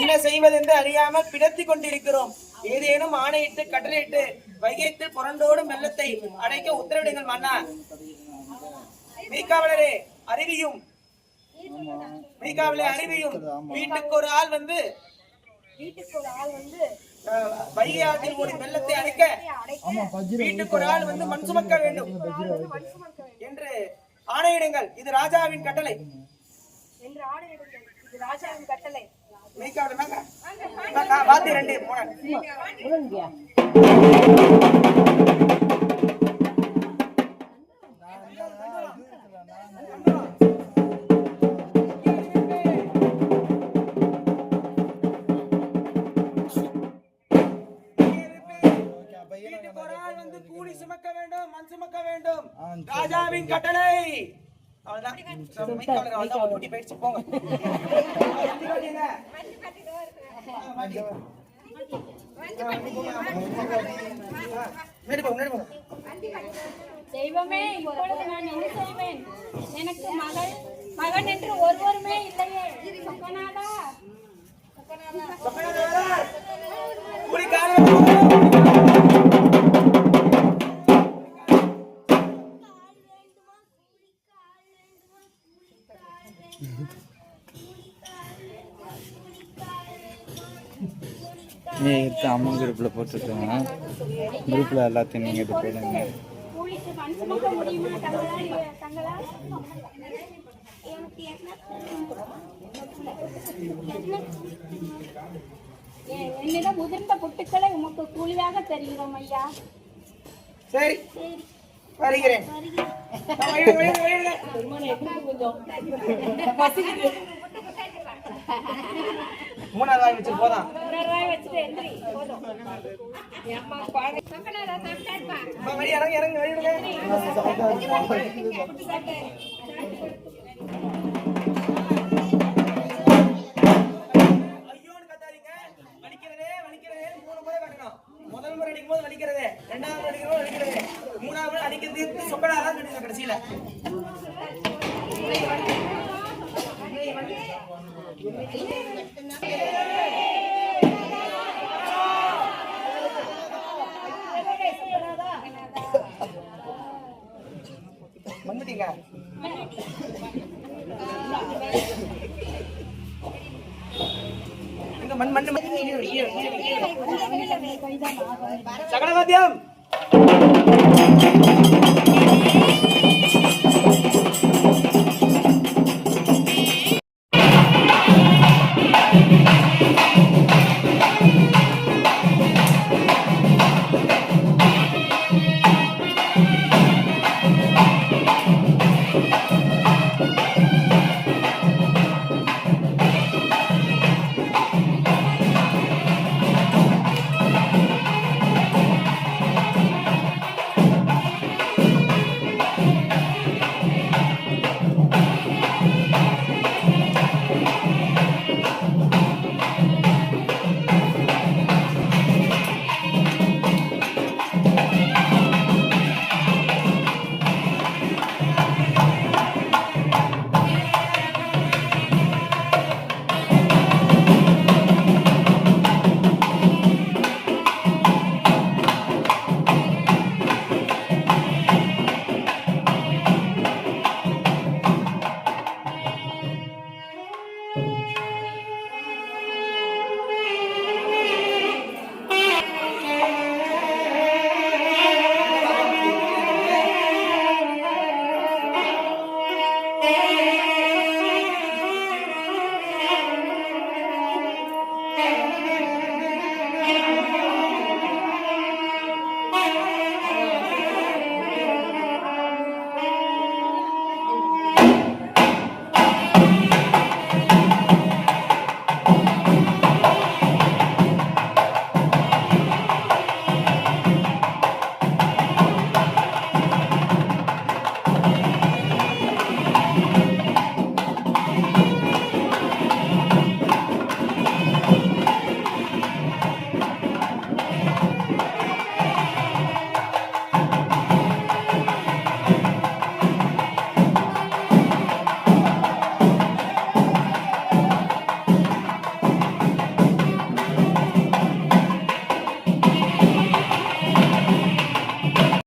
என்ன செய்வதென்று அறியாமல் பிடத்திக் கொண்டிருக்கிறோம். ஏதேனும் ஆணையிட்டு கட்டளையிட்டு வைகைத்து புரண்டோடும் வெள்ளத்தை அடைக்க உத்தரவிடுங்கள் மன்னா. மீக்காவலரே அறிவியும் மீக்காவலே அறிவியும் வீட்டுக்கு ஒரு ஆள் வந்து வீட்டுக்கு ஒரு ஆள் வந்து வைகை ஆற்றில் ஓடும் வெள்ளத்தை அடைக்க வீட்டுக்கு ஒரு ஆள் வந்து மண் சுமக்க வேண்டும். என்று ஆணையிடுங்கள். இது ராஜாவின் கட்டளை. என்று ஆணையிடுங்கள். இது ராஜாவின் கட்டளை. மீக்காவலே வாங்க வாத்தி ரெண்டு போன வீட்டுக்கு ஒரு ஆள் வந்து கூலி சுமக்க வேண்டும் மண் சுமக்க வேண்டும். ராஜாவின் கட்டளை. தெய்வமே இப்பொழுது நான் என்ன செய்வேன்? எனக்கு மகள் மகன் என்று ஒருவருமே இல்லையே. சொக்கநாதா சொக்கநாதர், நீ எடுத்து அம்மா குரூப்பில் போட்டுருக்கோங்க குரூப்பில் எல்லாத்தையும் நீங்கள் எடுத்து போடுங்க. என்னிடம் முதிர்ந்த புட்டுக்களை உமக்கு கூலியாக தருகிறோம் ஐயா சரி வருகிறேன். மூணாவது வச்சு போதான் இறங்க இறங்க ஐயோன்னு வலிக்கிறதே, மூணு கட்டணும். முதல் முறை அடிக்கும் போது வலிக்கிறதே, ரெண்டாவது முறை அடிக்கும் போது மூணாவது அடிக்கிறது அடிக்கிறதுக்கு சொக்கடாதான் கடைசியில. வந்துட்டீங்க. மண் மண் மண்